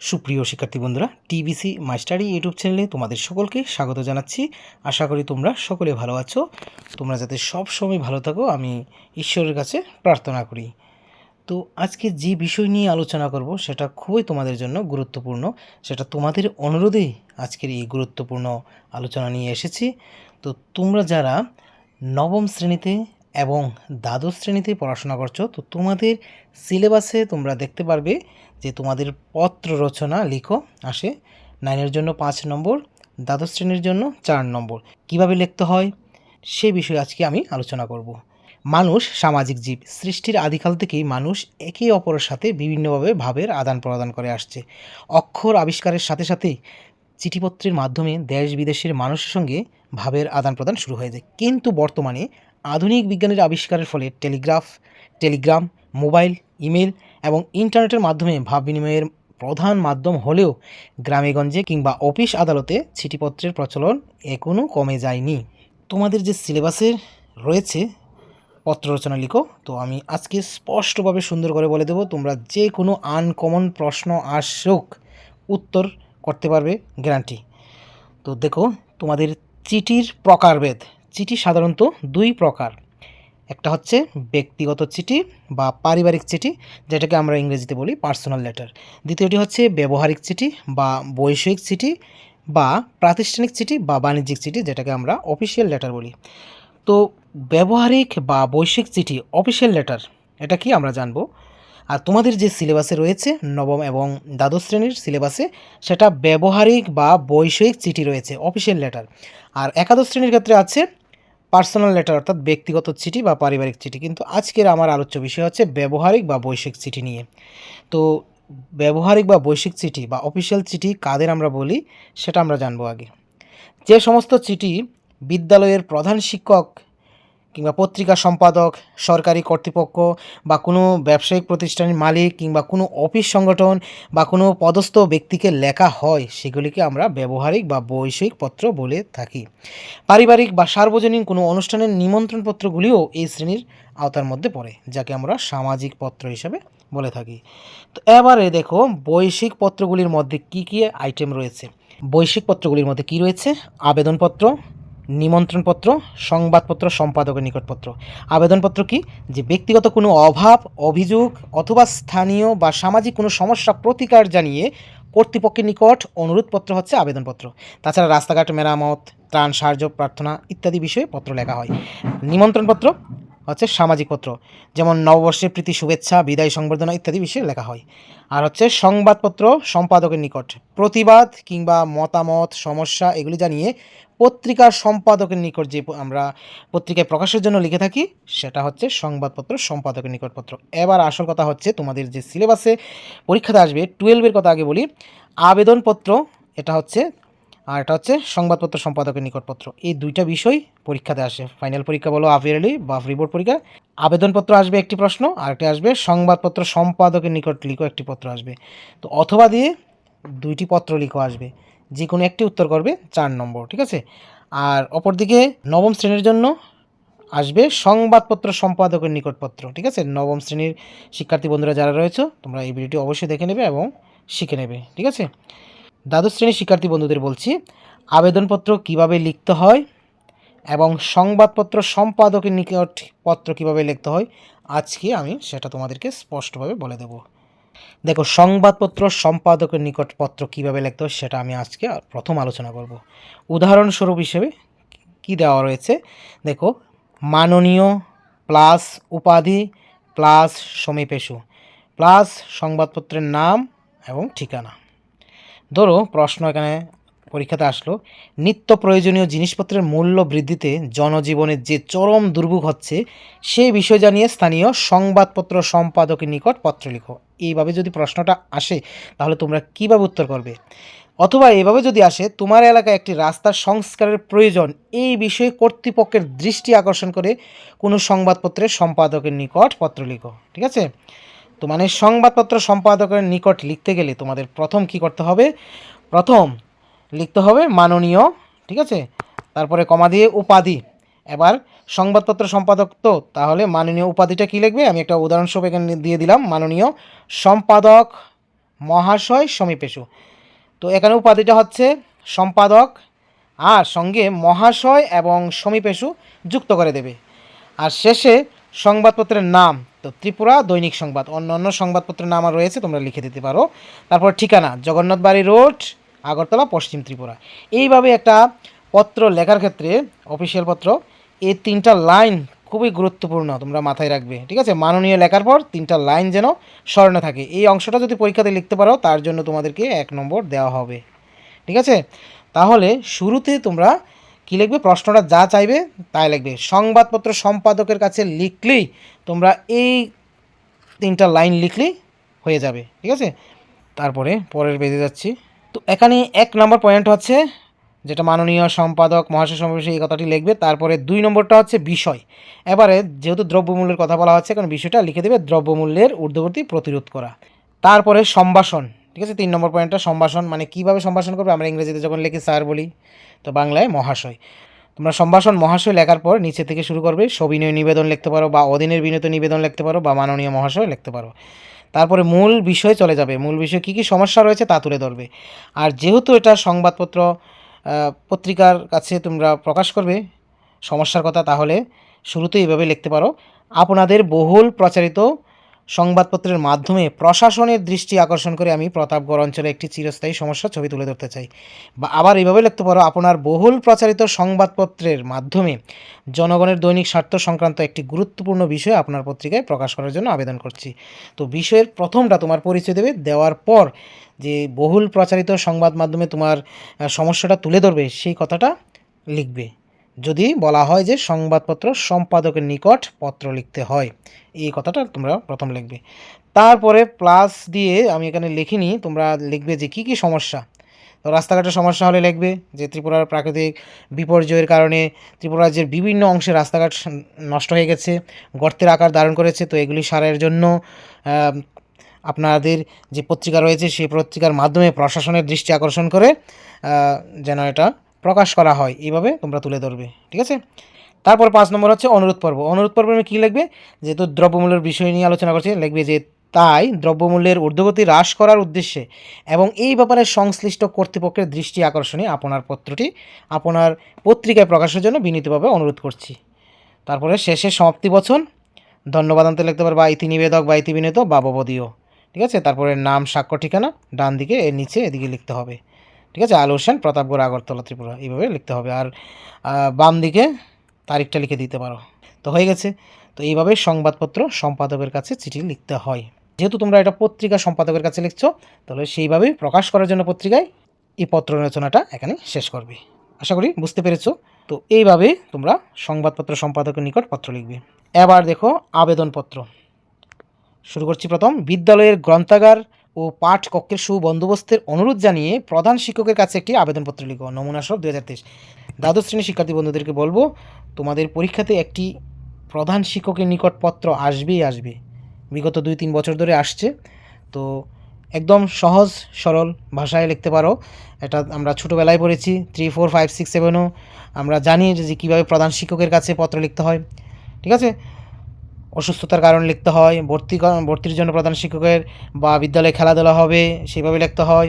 সুপ্রিয় শিক্ষার্থী বন্ধুরা টিবিসি মাস্টারি ইউটিউব চ্যানেলে তোমাদের সকলকে স্বাগত জানাচ্ছি। আশা করি তোমরা সকলে ভালো আছো। তোমরা যাতে সব সময় ভালো থাকো, আমি ঈশ্বরের কাছে প্রার্থনা করি। তো আজকে যে বিষয় নিয়ে আলোচনা করব, সেটা খুবই তোমাদের জন্য গুরুত্বপূর্ণ। সেটা তোমাদের অনুরোধেই আজকের এই গুরুত্বপূর্ণ আলোচনা নিয়ে এসেছি। তো তোমরা যারা নবম শ্রেণীতে এবং দ্বাদশ শ্রেণীতে পড়াশোনা করছ, তো তোমাদের সিলেবাসে তোমরা দেখতে পারবে যে তোমাদের পত্র রচনা, লিখো, আসে নাইনের জন্য পাঁচ নম্বর, দ্বাদশ শ্রেণির জন্য চার নম্বর। কীভাবে লিখতে হয়? সে বিষয়ে আজকে আমি আলোচনা করব। মানুষ সামাজিক জীব, সৃষ্টির আদিকাল থেকেই মানুষ একে অপরের সাথে বিভিন্নভাবে ভাবের আদান প্রদান করে আসছে। অক্ষর আবিষ্কারের সাথে সাথেই চিঠিপত্রের মাধ্যমে দেশ বিদেশের মানুষের সঙ্গে ভাবের আদান প্রদান শুরু হয়ে যায়। কিন্তু বর্তমানে আধুনিক বিজ্ঞানের আবিষ্কারের ফলে টেলিগ্রাফ, টেলিগ্রাম, মোবাইল, ইমেল এবং ইন্টারনেটের মাধ্যমে ভাব বিনিময়ের প্রধান মাধ্যম হলেও গ্রামেগঞ্জে কিংবা অফিস আদালতে চিঠিপত্রের প্রচলন এখনও কমে যায়নি। তোমাদের যে সিলেবাসে রয়েছে পত্র রচনা লিখো, তো আমি আজকে স্পষ্টভাবে সুন্দর করে বলে দেবো, তোমরা যে কোনো আনকমন প্রশ্ন আসুক, উত্তর করতে পারবে গ্যারান্টি। তো দেখো, তোমাদের চিঠির প্রকারভেদ। চিঠি সাধারণত দুই প্রকার। একটা হচ্ছে ব্যক্তিগত চিঠি বা পারিবারিক চিঠি, যেটাকে আমরা ইংরেজিতে বলি পার্সোনাল লেটার। দ্বিতীয়টি হচ্ছে ব্যবহারিক চিঠি বা বৈষয়িক চিঠি বা প্রাতিষ্ঠানিক চিঠি বা বাণিজ্যিক চিঠি, যেটাকে আমরা অফিসিয়াল লেটার বলি। তো ব্যবহারিক বা বৈশ্বিক চিঠি, অফিসিয়াল লেটার, এটা কি আমরা জানব? আর তোমাদের যে সিলেবাসে রয়েছে নবম এবং দ্বাদশ শ্রেণির সিলেবাসে, সেটা ব্যবহারিক বা বৈষয়িক চিঠি রয়েছে, অফিসিয়াল লেটার। আর একাদশ শ্রেণির ক্ষেত্রে আছে পার্সোনাল লেটার অর্থাৎ ব্যক্তিগত চিঠি বা পারিবারিক চিঠি। কিন্তু আজকের আমার আলোচ্য বিষয় হচ্ছে ব্যবহারিক বা বৈশ্বিক চিঠি নিয়ে। তো ব্যবহারিক বা বৈশ্বিক চিঠি বা অফিসিয়াল চিঠি কাদের আমরা বলি, সেটা আমরা জানব আগে। যে সমস্ত চিঠি বিদ্যালয়ের প্রধান শিক্ষক কিংবা পত্রিকা সম্পাদক, সরকারি কর্তৃপক্ষ বা কোনো ব্যবসায়িক প্রতিষ্ঠানের মালিক কিংবা কোনো অফিস সংগঠন বা কোনো পদস্থ ব্যক্তিকে লেখা হয়, সেগুলিকে আমরা ব্যবহারিক বা বৈষয়িক পত্র বলে থাকি। পারিবারিক বা সার্বজনীন কোনো অনুষ্ঠানের নিমন্ত্রণপত্রগুলিও এই শ্রেণির আওতার মধ্যে পড়ে, যাকে আমরা সামাজিক পত্র হিসাবে বলে থাকি। তো এবারে দেখো বৈশ্বিক পত্রগুলির মধ্যে কি কি আইটেম রয়েছে? বৈশ্বিক পত্রগুলির মধ্যে কি রয়েছে? আবেদনপত্র নিমন্ত্রণপত্র, সংবাদপত্র, সম্পাদকের নিকটপত্র। আবেদনপত্র কি? যে ব্যক্তিগত কোনো অভাব, অভিযোগ অথবা স্থানীয় বা সামাজিক কোনো সমস্যা, প্রতিকার জানিয়ে কর্তৃপক্ষের নিকট অনুরোধপত্র হচ্ছে আবেদনপত্র। তাছাড়া রাস্তাঘাট, মেরামত, ত্রাণ সাহায্য, প্রার্থনা ইত্যাদি বিষয়ে পত্র লেখা হয়। নিমন্ত্রণপত্র হচ্ছে সামাজিক পত্র, যেমন নববর্ষের প্রীতি, শুভেচ্ছা, বিদায় সংবর্ধনা ইত্যাদি বিষয়ে লেখা হয়। আর হচ্ছে সংবাদপত্র সম্পাদকের নিকট, প্রতিবাদ কিংবা মতামত, সমস্যা এগুলি জানিয়ে পত্রিকার সম্পাদকের নিকট যে আমরা পত্রিকায় প্রকাশের জন্য লিখে থাকি, সেটা হচ্ছে সংবাদপত্র সম্পাদকের নিকটপত্র। এবার আসল কথা হচ্ছে তোমাদের যে সিলেবাসে পরীক্ষাতে আসবে টুয়েলভের কথা আগে বলি। আবেদনপত্র, এটা হচ্ছে, আর এটা হচ্ছে সংবাদপত্র সম্পাদকের নিকটপত্র। এই দুইটা বিষয় পরীক্ষাতে আসে। ফাইনাল পরীক্ষা বলো হাফ ইয়ারলি বা রিপোর্ট পরীক্ষা। আবেদনপত্র আসবে একটি প্রশ্ন আর একটি আসবে সংবাদপত্র সম্পাদকের নিকট লিখো একটি পত্র আসবে। তো অথবা দিয়ে দুইটি পত্র লিখো আসবে। যে কোনো একটি উত্তর করবে চার নম্বর, ঠিক আছে? আর অপরদিকে নবম শ্রেণির জন্য আসবে সংবাদপত্র সম্পাদকের নিকটপত্র, ঠিক আছে? নবম শ্রেণির শিক্ষার্থী বন্ধুরা যারা রয়েছে, তোমরা এই ভিডিওটি অবশ্যই দেখে নেবে এবং শিখে নেবে, ঠিক আছে? দ্বাদশ শ্রেণির শিক্ষার্থী বন্ধুদের বলছি, আবেদনপত্র কীভাবে লিখতে হয় এবং সংবাদপত্র সম্পাদকের নিকট পত্র কীভাবে লিখতে হয়, আজকে আমি সেটা তোমাদেরকে স্পষ্টভাবে বলে দেব। দেখো, সংবাদপত্র সম্পাদকের নিকট পত্র কীভাবে লিখতে হয় সেটা আমি আজকে প্রথম আলোচনা করব। উদাহরণস্বরূপ হিসেবে কি দেওয়া রয়েছে? দেখো, মাননীয় প্লাস উপাধি প্লাস সমীপেশু প্লাস সংবাদপত্রের নাম এবং ঠিকানা। ধরো, প্রশ্ন এখানে পরীক্ষাতে আসলো, নিত্য প্রয়োজনীয় জিনিসপত্রের মূল্য বৃদ্ধিতে জনজীবনের যে চরম দুর্ভোগ হচ্ছে সেই বিষয় জানিয়ে স্থানীয় সংবাদপত্র সম্পাদকের নিকট পত্র লিখো। এইভাবে যদি প্রশ্নটা আসে, তাহলে তোমরা কীভাবে উত্তর করবে? অথবা এভাবে যদি আসে, তোমার এলাকায় একটি রাস্তার সংস্কারের প্রয়োজন, এই বিষয়ে কর্তৃপক্ষের দৃষ্টি আকর্ষণ করে কোনো সংবাদপত্রের সম্পাদকের নিকট পত্র লিখো, ঠিক আছে? তো মানে সংবাদপত্র সম্পাদকের নিকট লিখতে গেলে তোমাদের প্রথম কি করতে হবে? প্রথম লিখতে হবে মাননীয়, ঠিক আছে? তারপরে কমা দিয়ে উপাধি। এবার সংবাদপত্র সম্পাদক তো, তাহলে মাননীয় উপাধিটা কী লিখবে? আমি একটা উদাহরণস্বরূপ এখানে দিয়ে দিলাম, মাননীয় সম্পাদক মহাশয় সমীপেশু। তো এখানে উপাধিটা হচ্ছে সম্পাদক, আর সঙ্গে মহাশয় এবং সমীপেশু যুক্ত করে দেবে। আর শেষে সংবাদপত্রের নাম, তো ত্রিপুরা দৈনিক সংবাদ। অন্য অন্য সংবাদপত্রের নাম রয়েছে, তোমরা লিখে দিতে পারো। তারপর ঠিকানা জগন্নাথ বাড়ি রোড আগরতলা, পশ্চিম ত্রিপুরা। এইভাবে একটা পত্র লেখার ক্ষেত্রে অফিসিয়াল পত্র, এই তিনটা লাইন খুবই গুরুত্বপূর্ণ তোমরা মাথায় রাখবে, ঠিক আছে? মাননীয় লেখার পর তিনটা লাইন যেন স্মরণে থাকে। এই অংশটা যদি পরীক্ষাতে লিখতে পারো, তার জন্য তোমাদেরকে এক নম্বর দেওয়া হবে, ঠিক আছে? তাহলে শুরুতে তোমরা কী লিখবে? প্রশ্নটা যা চাইবে, তাই লিখবে। সংবাদপত্র সম্পাদকের কাছে লিখলেই তোমরা এই তিনটা লাইন লিখলেই হয়ে যাবে, ঠিক আছে? তারপরে পরের বেঁধে যাচ্ছি। তো এখানে এক নম্বর পয়েন্ট হচ্ছে, যেটা মাননীয় সম্পাদক, মহাশয় সমাবেশে এই কথাটি লিখবে, তারপরে দুই নম্বরটা হচ্ছে বিষয়। এবারে যেহেতু দ্রব্যমূল্যের কথা বলা হচ্ছে কারণ বিষয়টা লিখে দেবে, দ্রব্যমূল্যের ঊর্ধ্বগতি প্রতিরোধ করা। তারপরে সম্ভাষণ, ঠিক আছে? তিন নম্বর পয়েন্টটা সম্ভাষণ মানে কীভাবে সম্ভাষণ করবে? আমরা ইংরেজিতে যখন লিখি, স্যার বলি, তো বাংলায় মহাশয়। তোমরা সম্ভাষণ, মহাশয় লেখার পর নিচে থেকে শুরু করবে, সবিনয় নিবেদন লিখতে পারো, বা অধীনের বিনীত নিবেদন লিখতে পারো, বা মাননীয় মহাশয় লিখতে পারো। তারপরে মূল বিষয়ে চলে যাবে। মূল বিষয়ে কী কী সমস্যা রয়েছে তা তুলে ধরবে। আর যেহেতু এটা সংবাদপত্র পত্রিকার কাছে তোমরা প্রকাশ করবে সমস্যার কথা, তাহলে শুরুতেই এভাবে লিখতে পারো। আপনাদের বহুল প্রচারিত সংবাদপত্রের মাধ্যমে প্রশাসনের দৃষ্টি আকর্ষণ করে আমি প্রতাপগড় অঞ্চলে একটি চিরস্থায়ী সমস্যা ছবি তুলে ধরতে চাই। বা আবার এইভাবে লিখতে পারো, আপনার বহুল প্রচারিত সংবাদপত্রের মাধ্যমে জনগণের দৈনিক স্বার্থ সংক্রান্ত একটি গুরুত্বপূর্ণ বিষয় আপনার পত্রিকায় প্রকাশ করার জন্য আবেদন করছি। তো বিষয়ের প্রথমটা তোমার পরিচয় দেবে, দেওয়ার পর যে বহুল প্রচারিত সংবাদ মাধ্যমে তোমার সমস্যাটা তুলে ধরবে সেই কথাটা লিখবে। যদি বলা হয় যে সংবাদপত্র সম্পাদকের নিকট পত্র লিখতে হয়। এই কথাটা তোমরা প্রথম লিখবে। তারপরে প্লাস দিয়ে আমি এখানে লিখিনি, তোমরা লিখবে যে কী কী সমস্যা। তো রাস্তাঘাটের সমস্যা হলে লিখবে যে ত্রিপুরার প্রাকৃতিক বিপর্যয়ের কারণে ত্রিপুরা রাজ্যের বিভিন্ন অংশে রাস্তাঘাট নষ্ট হয়ে গেছে, গর্তের আকার ধারণ করেছে, তো এগুলি সারের জন্য আপনাদের যে পত্রিকা রয়েছে সেই পত্রিকার মাধ্যমে প্রশাসনের দৃষ্টি আকর্ষণ করে যেন এটা প্রকাশ করা হয়, এইভাবে তোমরা তুলে ধরবে, ঠিক আছে? তারপর পাঁচ নম্বর হচ্ছে অনুরোধ পর্ব। অনুরোধ পর্বে কী লিখবে? যেহেতু দ্রব্যমূল্যের বিষয় নিয়ে আলোচনা করছে, লিখবে যে তাই দ্রব্যমূল্যের ঊর্ধ্বগতি হ্রাস করার উদ্দেশ্যে এবং এই ব্যাপারে সংশ্লিষ্ট কর্তৃপক্ষের দৃষ্টি আকর্ষণে আপনার পত্রটি আপনার পত্রিকায় প্রকাশের জন্য বিনীতভাবে অনুরোধ করছি। তারপরে শেষে সমাপ্তি বচন। ধন্যবাদ আনতে লিখতে পারবে বা ইতি নিবেদক বা ইতি বা ববদীয়, ঠিক আছে? তারপরে নাম স্বাক্ষর ঠিকানা ডান দিকে এর নিচে, এদিকে লিখতে হবে। ঠিক আছে? আল হোসেন প্রতাপগড় আগরতলা, ত্রিপুরা, এইভাবে লিখতে হবে। আর বাম দিকে তারিখটা লিখে দিতে পারো। তো হয়ে গেছে। তো এইভাবে সংবাদপত্র সম্পাদকের কাছে চিঠি লিখতে হয়। যেহেতু তোমরা এটা পত্রিকা সম্পাদকের কাছে লিখছো, তাহলে সেইভাবেই প্রকাশ করার জন্য পত্রিকায় এই পত্র রচনাটা এখানে শেষ করবে। আশা করি বুঝতে পেরেছ? তো এইভাবে তোমরা সংবাদপত্র সম্পাদকের নিকট পত্র লিখবে। এবার দেখো আবেদনপত্র। শুরু করছি প্রথম। বিদ্যালয়ের গ্রন্থাগার ও পাঠ কক্ষের সুবন্দোবস্তের অনুরোধ জানিয়ে প্রধান শিক্ষকের কাছে একটি আবেদনপত্র লিখো। নমুনা সব দু হাজার তেইশ। দ্বাদশ শ্রেণির শিক্ষার্থী বন্ধুদেরকে বলব, তোমাদের পরীক্ষাতে একটি প্রধান শিক্ষকের নিকট পত্র আসবেই আসবে। বিগত দুই তিন বছর ধরে আসছে। তো একদম সহজ, সরল ভাষায় লিখতে পারো। এটা আমরা ছোটোবেলায় পড়েছি থ্রি ফোর ফাইভ সিক্স সেভেনও আমরা জানি যে কীভাবে প্রধান শিক্ষকের কাছে পত্র লিখতে হয়। ঠিক আছে? অসুস্থতার কারণে লিখতে হয়, ভর্তি ভর্তির জন্য প্রধান শিক্ষকের বা বিদ্যালয়ে খেলাধুলা হবে সেইভাবে লিখতে হয়।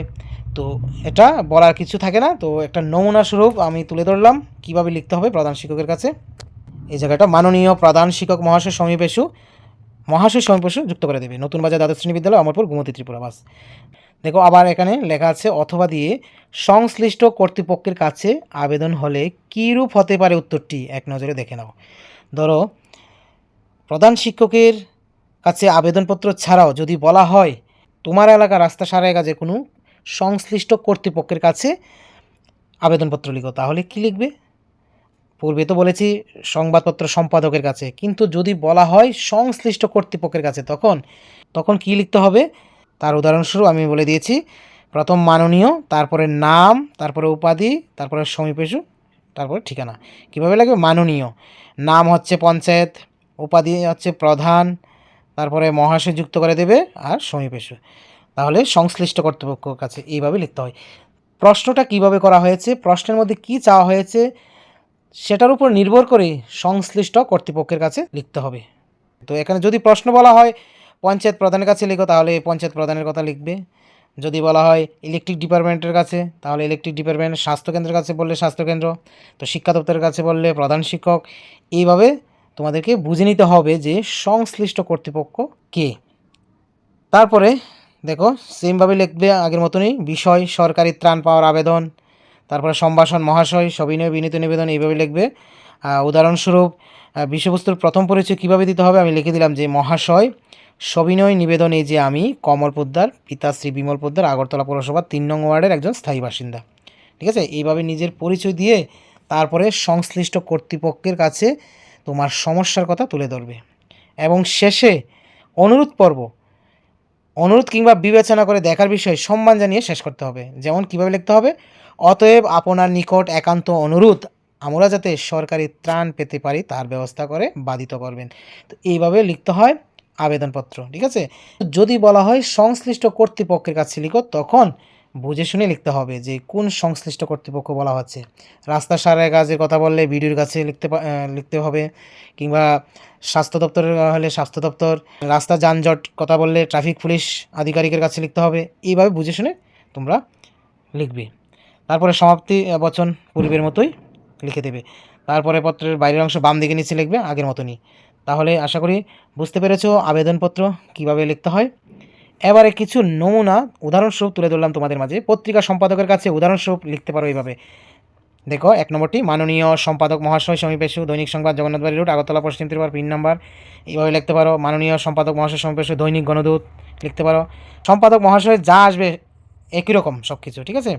তো এটা বলার কিছু থাকে না, তো একটা নমুনা স্বরূপ আমি তুলে ধরলাম, কীভাবে লিখতে হবে প্রধান শিক্ষকের কাছে। এই জায়গাটা মাননীয় প্রধান শিক্ষক মহাশয় সমীপেশু মহাশয় সমীপেশু যুক্ত করে দেবে। নতুন বাজার দ্বাদশ শ্রেণি বিদ্যালয়, অমরপুর, গুমতি ত্রিপুরা, বাস। দেখো, আবার এখানে লেখা আছে, অথবা দিয়ে সংশ্লিষ্ট কর্তৃপক্ষের কাছে আবেদন হলে কীরূপ হতে পারে উত্তরটি, এক নজরে দেখে নাও। ধরো প্রধান শিক্ষকের কাছে আবেদনপত্র ছাড়াও যদি বলা হয় তোমার এলাকা রাস্তা সারায় কাজে কোনো সংশ্লিষ্ট কর্তৃপক্ষের কাছে আবেদনপত্র লিখো, তাহলে কি লিখবে? পূর্বে তো বলেছি সংবাদপত্র সম্পাদকের কাছে, কিন্তু যদি বলা হয় সংশ্লিষ্ট কর্তৃপক্ষের কাছে, তখন তখন কি লিখতে হবে? তার উদাহরণস্বরূপ আমি বলে দিয়েছি, প্রথম মাননীয়, তারপরে নাম, তারপরে উপাধি, তারপরে সমীপেশু, তারপরে ঠিকানা। কীভাবে লাগবে? মাননীয়। নাম হচ্ছে পঞ্চায়েত উপাধি হচ্ছে প্রধান, তারপরে মহাশয় যুক্ত করে দেবে আর সমীপেশু। তাহলে সংশ্লিষ্ট কর্তৃপক্ষের কাছে এইভাবে লিখতে হয়। প্রশ্নটা কীভাবে করা হয়েছে, প্রশ্নের মধ্যে কি চাওয়া হয়েছে, সেটার উপর নির্ভর করে সংশ্লিষ্ট কর্তৃপক্ষের কাছে লিখতে হবে। তো এখানে যদি প্রশ্ন বলা হয়, পঞ্চায়েত প্রধানের কাছে লিখো, তাহলে পঞ্চায়েত প্রধানের কথা লিখবে। যদি বলা হয় ইলেকট্রিক ডিপার্টমেন্টের কাছে, তাহলে ইলেকট্রিক ডিপার্টমেন্ট স্বাস্থ্যকেন্দ্রের কাছে বললে স্বাস্থ্যকেন্দ্র তো শিক্ষা দপ্তরের কাছে বললে প্রধান শিক্ষক। এইভাবে তোমাদেরকে বুঝে নিতে হবে যে সংশ্লিষ্ট কর্তৃপক্ষ কে। তারপরে, দেখো সেমভাবে লিখবে আগের মতনই, বিষয়, সরকারি ত্রাণ পাওয়ার আবেদন, তারপরে সম্ভাষণ, মহাশয়, সবিনয়, বিনীত নিবেদন, এইভাবে লিখবে। উদাহরণস্বরূপ বিষয়বস্তুর প্রথম পরিচয় কীভাবে দিতে হবে? আমি লিখে দিলাম যে, মহাশয়, সবিনয় নিবেদন এই যে আমি, কমল পোদ্দার, পিতা শ্রী বিমল পোদ্দার, আগরতলা পৌরসভার তিন নং ওয়ার্ডের একজন স্থায়ী বাসিন্দা। ঠিক আছে? এইভাবে নিজের পরিচয় দিয়ে তারপরে সংশ্লিষ্ট কর্তৃপক্ষের কাছে তোমার সমস্যার কথা তুলে ধরবে। এবং শেষে অনুরোধ পর্ব, অনুরোধ কিংবা বিবেচনা করে দেখার বিষয়ে সম্মান জানিয়ে শেষ করতে হবে। যেমন কীভাবে লিখতে হবে, অতএব আপনার নিকট একান্ত অনুরোধ, আমরা যাতে সরকারি ত্রাণ পেতে পারি তার ব্যবস্থা করে বাধিত করবেন। তো এইভাবে লিখতে হয় আবেদনপত্র, ঠিক আছে? যদি বলা হয় সংশ্লিষ্ট কর্তৃপক্ষের কাছে লিখো, তখন বুঝে শুনে লিখতে হবে যে কোন সংশ্লিষ্ট কর্তৃপক্ষ বলা হচ্ছে। রাস্তা সারাই কাজের কথা বললে বিডিওর কাছে লিখতে লিখতে হবে কিংবা স্বাস্থ্য দপ্তরের হলে স্বাস্থ্য দপ্তর, রাস্তা যানজট কথা বললে ট্রাফিক পুলিশ আধিকারিকের কাছে লিখতে হবে। এইভাবে বুঝে শুনে তোমরা লিখবে। তারপরে সমাপ্তি বচন পূর্বের মতোই লিখে দেবে। তারপরে পত্রের বাইরের অংশ বাম দিকে নিচে লিখবে, আগের মতনই। তাহলে আশা করি বুঝতে পেরেছ আবেদনপত্র কীভাবে লিখতে হয়। এবারে কিছু নমুনা, উদাহরণস্বরূপ তুলে ধরলাম তোমাদের মাঝে। পত্রিকা সম্পাদকের কাছে উদাহরণস্বরূপ লিখতে পারো এইভাবে। দেখো, এক নম্বরটি, মাননীয় সম্পাদক মহাশয় সমীপেশু দৈনিক সংবাদ জগন্নাথবাড়ি রোড, আগরতলা পশ্চিম ত্রিপুরার পিন নাম্বার। এইভাবে লিখতে পারো। মাননীয় সম্পাদক মহাশয় সমীপেশু দৈনিক গণদূত, লিখতে পারো। সম্পাদক মহাশয় যা আসবে, একই রকম সব কিছু ঠিক আছে?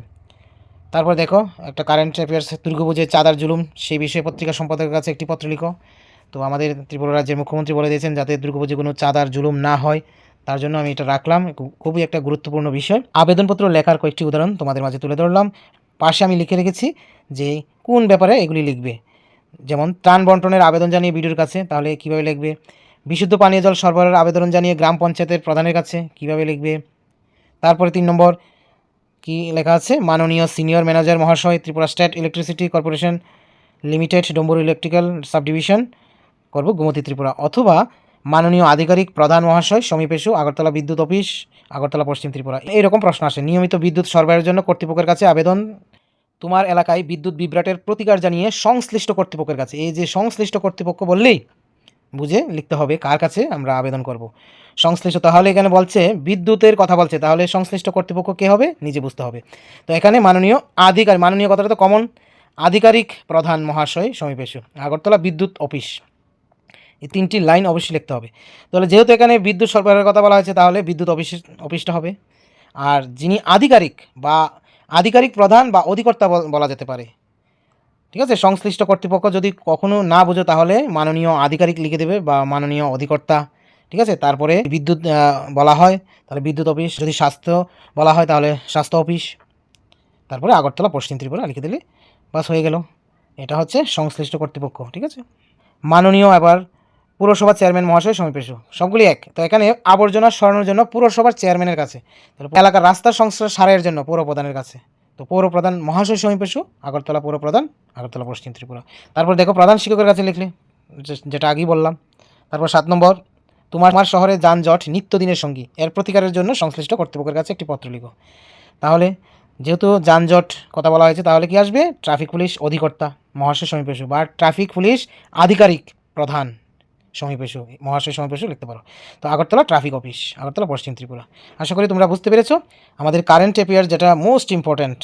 তারপর দেখো, একটা কারেন্ট অ্যাফেয়ার্স দুর্গাপুজোর চাঁদার জুলুম, সেই বিষয়ে পত্রিকা সম্পাদকের কাছে একটি পত্র লিখো। তো আমাদের ত্রিপুরা রাজ্যের মুখ্যমন্ত্রী বলে দিয়েছেন, যাতে দুর্গাপুজো কোনো চাঁদার জুলুম না হয়। তার জন্য আমি এটা রাখলাম। খুবই একটা গুরুত্বপূর্ণ বিষয়। আবেদনপত্র লেখার কয়েকটি উদাহরণ তোমাদের মাঝে তুলে ধরলাম। পাশে আমি লিখে রেখেছি যে কোন ব্যাপারে এগুলি লিখবে। যেমন, ত্রাণ বন্টনের আবেদন জানিয়ে বিডিওর কাছে, তাহলে কীভাবে লিখবে? বিশুদ্ধ পানীয় জল সরবরাহের আবেদন জানিয়ে গ্রাম পঞ্চায়েতের প্রধানের কাছে, কীভাবে লিখবে? তারপরে তিন নম্বর কি লেখা আছে? মাননীয় সিনিয়র ম্যানেজার মহাশয়, Tripura state electricity corporation limited Dumbur electrical subdivision, করব গোমতী ত্রিপুরা। অথবা মাননীয় আধিকারিক প্রধান মহাশয় সমীপেশু আগরতলা বিদ্যুৎ অফিস, আগরতলা পশ্চিম ত্রিপুরা। এইরকম প্রশ্ন আসে, নিয়মিত বিদ্যুৎ সরবরাহের জন্য কর্তৃপক্ষের কাছে আবেদন। তোমার এলাকায় বিদ্যুৎ বিভ্রাটের প্রতিকার জানিয়ে সংশ্লিষ্ট কর্তৃপক্ষের কাছে। এই যে সংশ্লিষ্ট কর্তৃপক্ষ বললেই বুঝে লিখতে হবে কার কাছে আমরা আবেদন করব। সংশ্লিষ্ট তাহলে এখানে বলছে, বিদ্যুতের কথা বলছে, তাহলে সংশ্লিষ্ট কর্তৃপক্ষ কে হবে? নিজে বুঝতে হবে। তো এখানে মাননীয় আধিকারিক মাননীয় কথাটা তো কমন আধিকারিক প্রধান মহাশয় সমীপেশু আগরতলা বিদ্যুৎ অফিস। এই তিনটি লাইন অবশ্যই লিখতে হবে। তাহলে যেহেতু এখানে বিদ্যুৎ সরবরাহের কথা বলা হয়েছে, তাহলে বিদ্যুৎ অফিস, অফিসটা হবে। আর যিনি আধিকারিক বা আধিকারিক প্রধান বা অধিকর্তা বল- যেতে পারে। ঠিক আছে? সংশ্লিষ্ট কর্তৃপক্ষ যদি কখনো না বোঝো, তাহলে মাননীয় আধিকারিক লিখে দেবে বা মাননীয় অধিকর্তা, ঠিক আছে? তারপরে বিদ্যুৎ বলা হয়, তাহলে বিদ্যুৎ অফিস যদি স্বাস্থ্য বলা হয়, তাহলে স্বাস্থ্য অফিস। তারপরে আগরতলা পশ্চিম ত্রিপুরা লিখে দিলে বাস হয়ে গেল। এটা হচ্ছে সংশ্লিষ্ট কর্তৃপক্ষ, ঠিক আছে? মাননীয় এবার পুরসভার চেয়ারম্যান মহাশয় সমীপেশু সবগুলি এক। তো এখানে আবর্জনা সরানোর জন্য পুরসভার চেয়ারম্যানের কাছে। এলাকার রাস্তার সংস্কার সারের জন্য পৌর প্রধানের কাছে। তো পৌর প্রধান মহাশয় সমীপেশু আগরতলা পৌর প্রধান, আগরতলা পশ্চিম ত্রিপুরা। তারপর দেখো প্রধান শিক্ষকের কাছে লিখলে যেটা আগেই বললাম। তারপর সাত নম্বর, তোমার তোমার শহরে যানজট নিত্যদিনের সঙ্গী। এর প্রতিকারের জন্য সংশ্লিষ্ট কর্তৃপক্ষের কাছে একটি পত্র লিখো। তাহলে যেহেতু যানজট কথা বলা হয়েছে, তাহলে কি আসবে? ট্রাফিক পুলিশ অধিকর্তা মহাশয় সমীপেশু বা ট্রাফিক পুলিশ আধিকারিক প্রধান। সমীপেশু মহাশয় সমীপেশু লিখতে পারো। তো আগরতলা ট্রাফিক অফিস আগরতলা, পশ্চিম ত্রিপুরা। আশা করি তোমরা বুঝতে পেরেছ, আমাদের কারেন্ট অ্যাফেয়ার্স যেটা মোস্ট ইম্পর্ট্যান্ট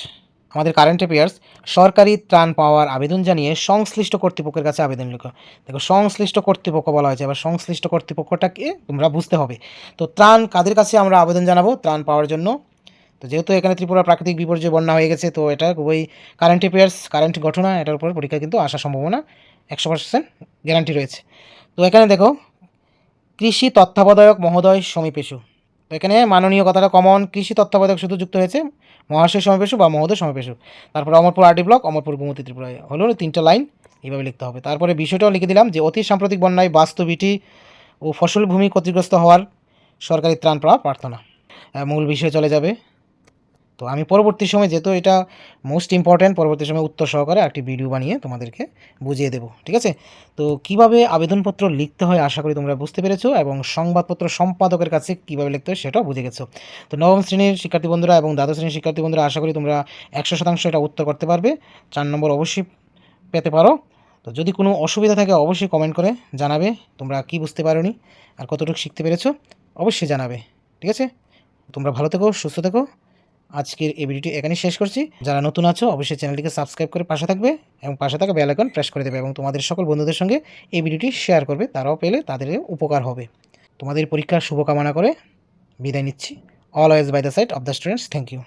আমাদের কারেন্ট অ্যাফেয়ার্স সরকারি ত্রাণ পাওয়ার আবেদন জানিয়ে সংশ্লিষ্ট কর্তৃপক্ষের কাছে আবেদন লিখো। দেখো, সংশ্লিষ্ট কর্তৃপক্ষ বলা হয়েছে, এবার সংশ্লিষ্ট কর্তৃপক্ষটাকে তোমরা বুঝতে হবে। তো ত্রাণ কাদের কাছে আমরা আবেদন জানাব? ত্রাণ পাওয়ার জন্য। তো যেহেতু এখানে ত্রিপুরা প্রাকৃতিক বিপর্যয় বন্যা হয়ে গেছে, তো এটা খুবই কারেন্ট অ্যাফেয়ার্স কারেন্ট ঘটনা, এটার উপর পরীক্ষা কিন্তু আসার সম্ভাবনা একশো পার্সেন্ট গ্যারান্টি রয়েছে। তো এখানে দেখো, কৃষি তত্ত্বাবধায়ক মহোদয় সমীপেশু। তো এখানে মাননীয় কথাটা কমন কৃষি তত্ত্বাবধায়ক শুধু যুক্ত হয়েছে, মহাশয় সমাবেশু বা মহোদয় সমাবেশু তারপরে অমরপুর আরডি ব্লক, অমরপুর গোমতী ত্রিপুরায় হলো তিনটা লাইন, এইভাবে লিখতে হবে। তারপরে বিষয়টাও লিখে দিলাম যে, অতি সাম্প্রতিক বন্যায় বাস্তবিটি ও ফসল ভূমি ক্ষতিগ্রস্ত হওয়ার সরকারি ত্রাণ পাওয়া প্রার্থনা। মূল বিষয়ে চলে যাবে। তো আমি পরবর্তী সময় যেহেতু এটা মোস্ট ইম্পর্ট্যান্ট পরবর্তী সময় উত্তর সহকারে একটি ভিডিও বানিয়ে তোমাদেরকে বুঝিয়ে দেবো, ঠিক আছে? তো কীভাবে আবেদনপত্র লিখতে হয় আশা করি তোমরা বুঝতে পেরেছ এবং সংবাদপত্র সম্পাদকের কাছে কীভাবে লিখতে হয় সেটাও বুঝে গেছো। তো নবম শ্রেণির শিক্ষার্থী বন্ধুরা এবং দ্বাদশ শ্রেণির শিক্ষার্থী বন্ধুরা আশা করি তোমরা একশো শতাংশ এটা উত্তর করতে পারবে। চার নম্বর অবশ্যই পেতে পারো। তো যদি কোনো অসুবিধা থাকে অবশ্যই কমেন্ট করে জানাবে, তোমরা কি বুঝতে পারোনি আর কতটুকু শিখতে পেরেছ অবশ্যই জানাবে, ঠিক আছে? তোমরা ভালো থেকো, সুস্থ থেকো। আজকের এই ভিডিওটি এখানেই শেষ করছি। যারা নতুন আছো, অবশ্যই চ্যানেলটিকে সাবস্ক্রাইব করে পাশে থাকবে এবং পাশে থাকা বেল আইকন প্রেস করে দেবে এবং তোমাদের সকল বন্ধুদের সঙ্গে এই ভিডিওটি শেয়ার করবে। তারাও পেলে তাদের উপকার হবে। তোমাদের পরীক্ষার শুভকামনা করে বিদায় নিচ্ছি। Always by the side of the students thank you